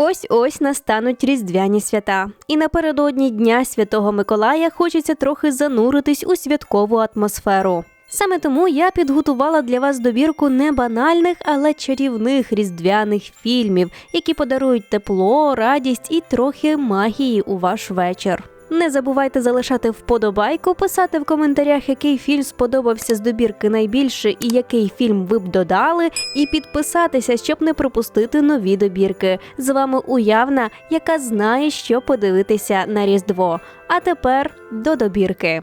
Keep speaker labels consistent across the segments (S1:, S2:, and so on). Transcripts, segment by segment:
S1: Ось ось настануть різдвяні свята, і напередодні Дня Святого Миколая хочеться трохи зануритись у святкову атмосферу. Саме тому я підготувала для вас добірку не банальних, але чарівних різдвяних фільмів, які подарують тепло, радість і трохи магії у ваш вечір. Не забувайте залишати вподобайку, писати в коментарях, який фільм сподобався з добірки найбільше і який фільм ви б додали, і підписатися, щоб не пропустити нові добірки. З вами уявна, яка знає, що подивитися на Різдво. А тепер до добірки.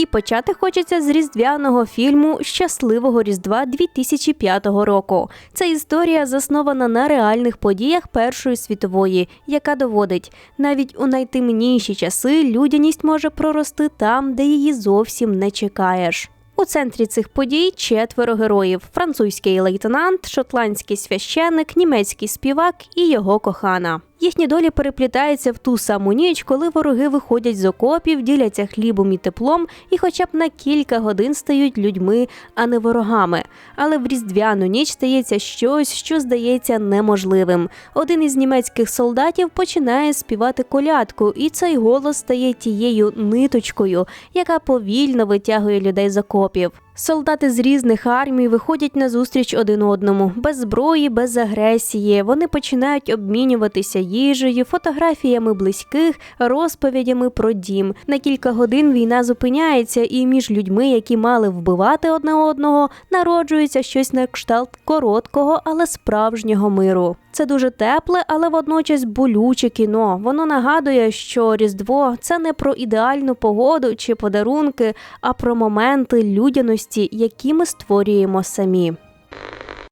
S1: І почати хочеться з різдвяного фільму Щасливого Різдва 2005 року. Це історія заснована на реальних подіях Першої світової, яка доводить, навіть у найтемніші часи людяність може прорости там, де її зовсім не чекаєш. У центрі цих подій четверо героїв: французький лейтенант, шотландський священник, німецький співак і його кохана. Їхні долі переплітаються в ту саму ніч, коли вороги виходять з окопів, діляться хлібом і теплом, і хоча б на кілька годин стають людьми, а не ворогами. Але в різдвяну ніч стається щось, що здається неможливим. Один із німецьких солдатів починає співати колядку, і цей голос стає тією ниточкою, яка повільно витягує людей з окопів. Солдати з різних армій виходять на зустріч один одному, без зброї, без агресії. Вони починають обмінюватися їжею, фотографіями близьких, розповідями про дім. На кілька годин війна зупиняється, і між людьми, які мали вбивати одне одного, народжується щось на кшталт короткого, але справжнього миру. Це дуже тепле, але водночас болюче кіно. Воно нагадує, що Різдво це не про ідеальну погоду чи подарунки, а про моменти людяності, які ми створюємо самі.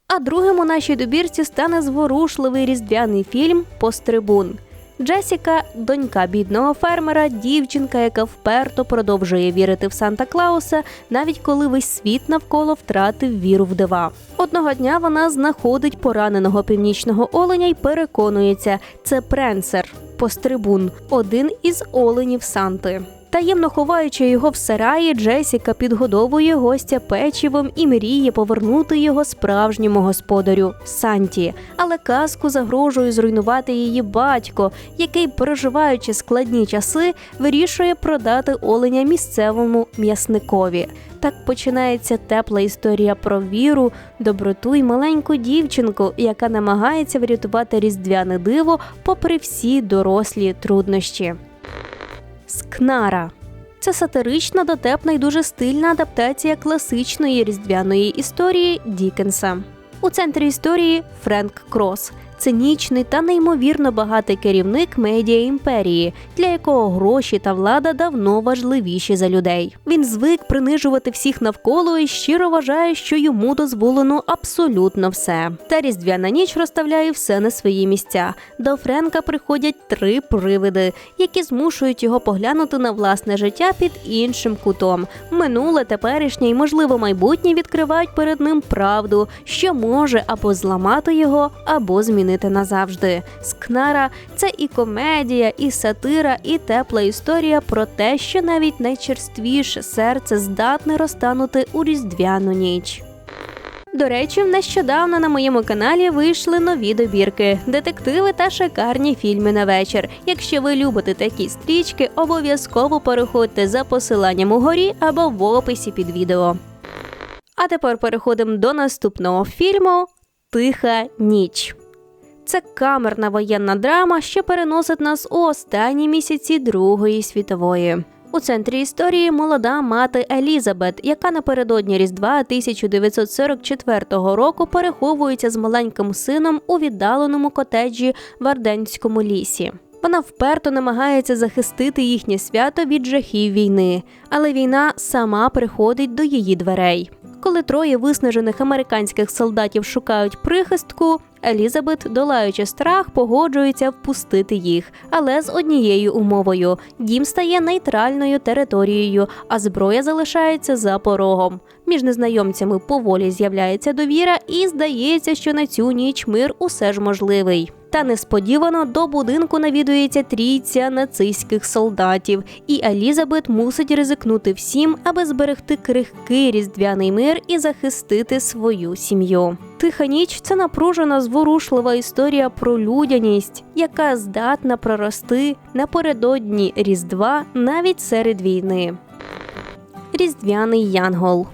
S1: А другим у нашій добірці стане зворушливий різдвяний фільм Пострибун. Джесіка донька бідного фермера, дівчинка, яка вперто продовжує вірити в Санта Клауса, навіть коли весь світ навколо втратив віру в дива. Одного дня вона знаходить пораненого північного оленя і переконується, це пренсер, пострибун, один із оленів Санти. Таємно ховаючи його в сараї, Джесіка підгодовує гостя печивом і мріє повернути його справжньому господарю Санті. Але казку загрожує зруйнувати її батько, який, переживаючи складні часи, вирішує продати оленя місцевому м'ясникові. Так починається тепла історія про віру, доброту і маленьку дівчинку, яка намагається врятувати різдвяне диво попри всі дорослі труднощі. Скнара. Це сатирична, дотепна і дуже стильна адаптація класичної різдвяної історії Дікенса. У центрі історії Френк Крос, цинічний та неймовірно багатий керівник медіа імперії, для якого гроші та влада давно важливіші за людей. Він звик принижувати всіх навколо і щиро вважає, що йому дозволено абсолютно все. Та різдвяна ніч розставляє все на свої місця. До Френка приходять три привиди, які змушують його поглянути на власне життя під іншим кутом. Минуле, теперішнє і можливо майбутнє відкривають перед ним правду, що може або зламати його, або змінити назавжди. Скнара це і комедія, і сатира, і тепла історія про те, що навіть найчерствіше серце здатне розтанути у різдвяну ніч. До речі, нещодавно на моєму каналі вийшли нові добірки, детективи та шикарні фільми на вечір. Якщо ви любите такі стрічки, обов'язково переходьте за посиланням угорі або в описі під відео. А тепер переходимо до наступного фільму Тиха ніч. Це камерна воєнна драма, що переносить нас у останні місяці Другої світової. У центрі історії молода мати Елізабет, яка напередодні Різдва 1944 року переховується з маленьким сином у віддаленому котеджі в Арденському лісі. Вона вперто намагається захистити їхнє свято від жахів війни, але війна сама приходить до її дверей. Коли троє виснажених американських солдатів шукають прихистку, Елізабет, долаючи страх, погоджується впустити їх, але з однією умовою: дім стає нейтральною територією, а зброя залишається за порогом. Між незнайомцями поволі з'являється довіра, і здається, що на цю ніч мир усе ж можливий. Та несподівано до будинку навідується трійця нацистських солдатів, і Елізабет мусить ризикнути всім, аби зберегти крихкий різдвяний мир і захистити свою сім'ю. Тиха ніч це напружена зворушлива історія про людяність, яка здатна прорости напередодні Різдва навіть серед війни. Різдвяний Янгол.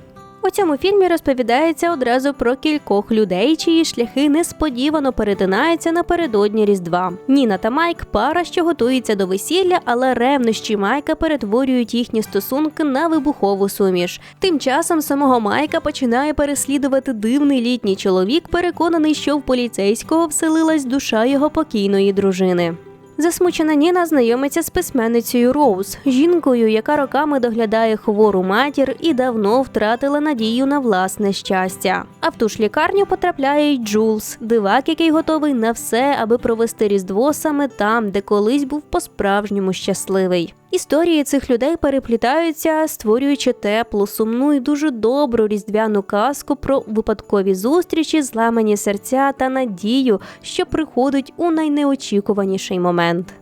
S1: У цьому фільмі розповідається одразу про кількох людей, чиї шляхи несподівано перетинаються напередодні Різдва. Ніна та Майк пара, що готується до весілля, але ревнощі Майка перетворюють їхні стосунки на вибухову суміш. Тим часом самого Майка починає переслідувати дивний літній чоловік, переконаний, що в поліцейського вселилась душа його покійної дружини. Засмучена Ніна знайомиться з письменницею Роуз, жінкою, яка роками доглядає хвору матір і давно втратила надію на власне щастя. А в ту ж лікарню потрапляє й Джулс, дивак, який готовий на все, аби провести різдво саме там, де колись був по-справжньому щасливий. Історії цих людей переплітаються, створюючи теплу, сумну і дуже добру різдвяну казку про випадкові зустрічі, зламані серця та надію, що приходить у найнеочікуваніший момент.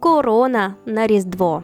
S1: Корона на Різдво.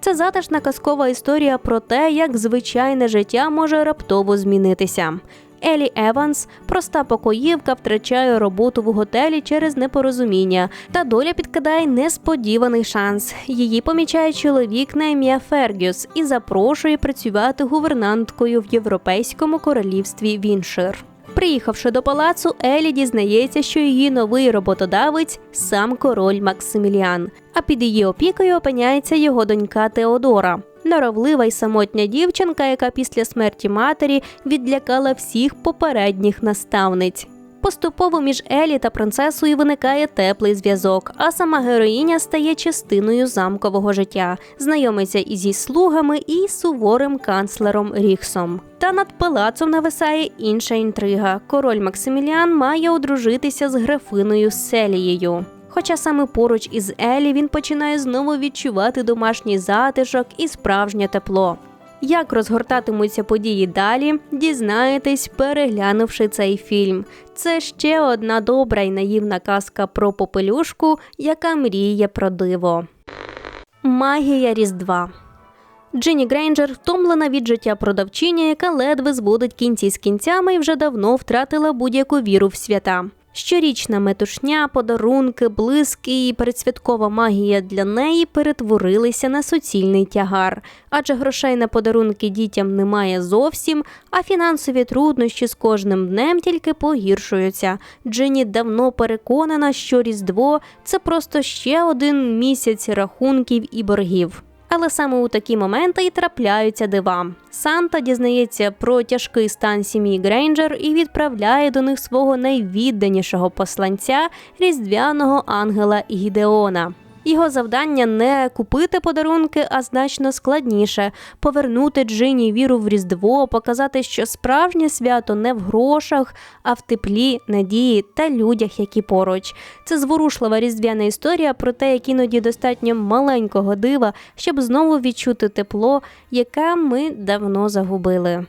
S1: Це затишна казкова історія про те, як звичайне життя може раптово змінитися. Елі Еванс, проста покоївка, втрачає роботу в готелі через непорозуміння, та доля підкидає несподіваний шанс. Її помічає чоловік на ім'я Фергюс і запрошує працювати гувернанткою в Європейському королівстві Віншир. Приїхавши до палацу, Елі дізнається, що її новий роботодавець сам король Максиміліан. А під її опікою опиняється його донька Теодора норовлива й самотня дівчинка, яка після смерті матері відлякала всіх попередніх наставниць. Поступово між Елі та принцесою виникає теплий зв'язок, а сама героїня стає частиною замкового життя, знайомиться і зі слугами, і суворим канцлером Ріхсом. Та над палацом нависає інша інтрига. Король Максиміліан має одружитися з графиною Селією. Хоча саме поруч із Елі він починає знову відчувати домашній затишок і справжнє тепло. Як розгортатимуться події далі, дізнаєтесь, переглянувши цей фільм. Це ще одна добра і наївна казка про попелюшку, яка мріє про диво. Магія Різдва. Джині Грейнджер втомлена від життя продавчиня, яка ледве зводить кінці з кінцями і вже давно втратила будь-яку віру в свята. Щорічна метушня, подарунки, блиски і передсвяткова магія для неї перетворилися на суцільний тягар, адже грошей на подарунки дітям немає зовсім, а фінансові труднощі з кожним днем тільки погіршуються. Джині давно переконана, що Різдво це просто ще один місяць рахунків і боргів. Але саме у такі моменти і трапляються дива. Санта дізнається про тяжкий стан сім'ї Грейнджер і відправляє до них свого найвідданішого посланця різдвяного ангела Гідеона. Його завдання не купити подарунки, а значно складніше повернути Джині віру в Різдво, показати, що справжнє свято не в грошах, а в теплі, надії та людях, які поруч. Це зворушлива різдвяна історія про те, як іноді достатньо маленького дива, щоб знову відчути тепло, яке ми давно загубили.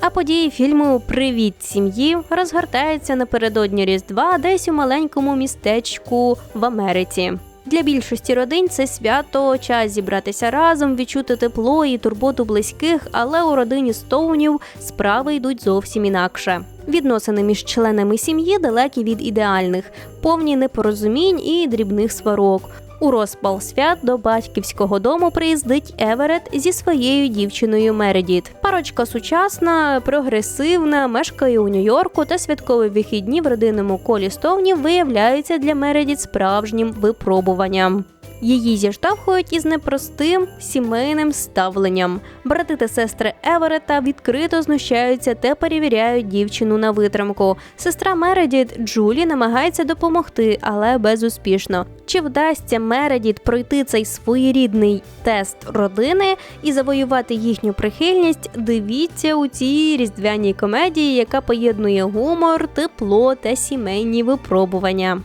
S1: А події фільму Привіт сім'ї розгортаються напередодні Різдва десь у маленькому містечку в Америці. Для більшості родин це свято, час зібратися разом, відчути тепло і турботу близьких, але у родині Стоунів справи йдуть зовсім інакше. Відносини між членами сім'ї далекі від ідеальних, повні непорозумінь і дрібних сварок. У розпал свят до батьківського дому приїздить Еверет зі своєю дівчиною Мередіт. Парочка сучасна, прогресивна, мешкає у Нью-Йорку та святкові вихідні в родинному колі стовні виявляються для Мередіт справжнім випробуванням. Її зіштовхують із непростим сімейним ставленням. Брати та сестри Еверета відкрито знущаються та перевіряють дівчину на витримку. Сестра Мередіт Джулі намагається допомогти, але безуспішно. Чи вдасться Мередіт пройти цей своєрідний тест родини і завоювати їхню прихильність? Дивіться у цій різдвяній комедії, яка поєднує гумор, тепло та сімейні випробування.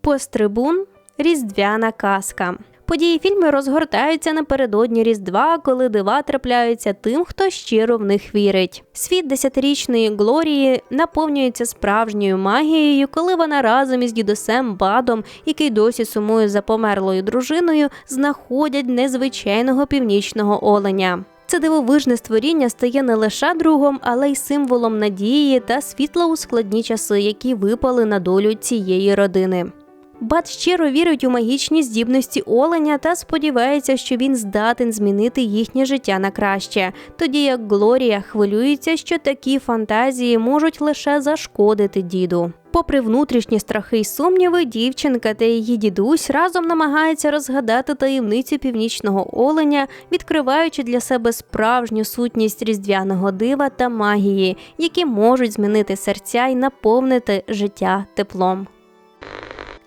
S1: Пострибун Різдвяна казка. Події фільму розгортаються напередодні Різдва, коли дива трапляються тим, хто щиро в них вірить. Світ десятирічної Глорії наповнюється справжньою магією, коли вона разом із дідусем Бадом, який досі сумує за померлою дружиною, знаходять незвичайного північного оленя. Це дивовижне створіння стає не лише другом, але й символом надії та світла у складні часи, які випали на долю цієї родини. Бат щиро вірить у магічні здібності оленя та сподівається, що він здатен змінити їхнє життя на краще, тоді як Глорія хвилюється, що такі фантазії можуть лише зашкодити діду. Попри внутрішні страхи й сумніви, дівчинка та її дідусь разом намагаються розгадати таємницю північного оленя, відкриваючи для себе справжню сутність різдвяного дива та магії, які можуть змінити серця й наповнити життя теплом.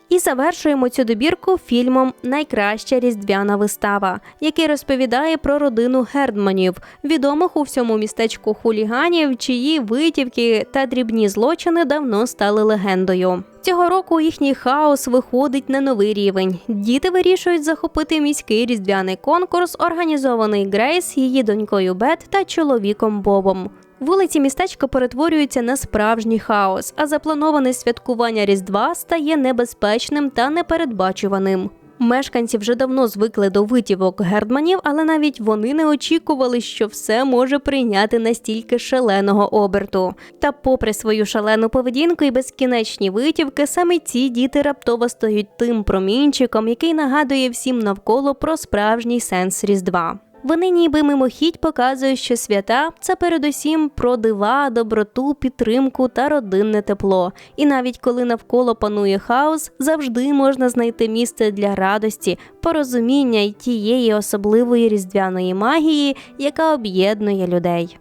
S1: І завершуємо цю добірку фільмом Найкраща різдвяна вистава, який розповідає про родину Гердманів, відомих у всьому містечку хуліганів, чиї витівки та дрібні злочини давно стали легендою. Цього року їхній хаос виходить на новий рівень. Діти вирішують захопити міський різдвяний конкурс, організований Грейс, її донькою Бет та чоловіком Бобом. Вулиці містечка перетворюються на справжній хаос, а заплановане святкування Різдва стає небезпечним та непередбачуваним. Мешканці вже давно звикли до витівок гердманів, але навіть вони не очікували, що все може прийняти настільки шаленого оберту. Та, попри свою шалену поведінку і безкінечні витівки, саме ці діти раптово стають тим промінчиком, який нагадує всім навколо про справжній сенс Різдва. Вони ніби мимохідь показують, що свята це передусім про дива, доброту, підтримку та родинне тепло. І навіть коли навколо панує хаос, завжди можна знайти місце для радості, порозуміння й тієї особливої різдвяної магії, яка об'єднує людей.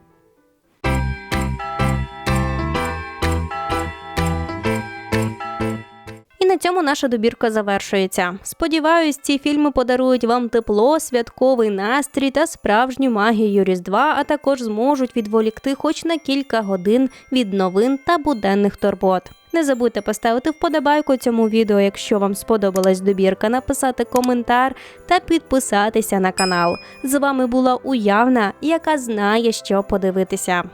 S1: Цьому наша добірка завершується. Сподіваюсь, ці фільми подарують вам тепло, святковий настрій та справжню магію Різдва, а також зможуть відволікти хоч на кілька годин від новин та буденних турбот. Не забудьте поставити вподобайку цьому відео, якщо вам сподобалась добірка, написати коментар та підписатися на канал. З вами була уявна, яка знає, що подивитися.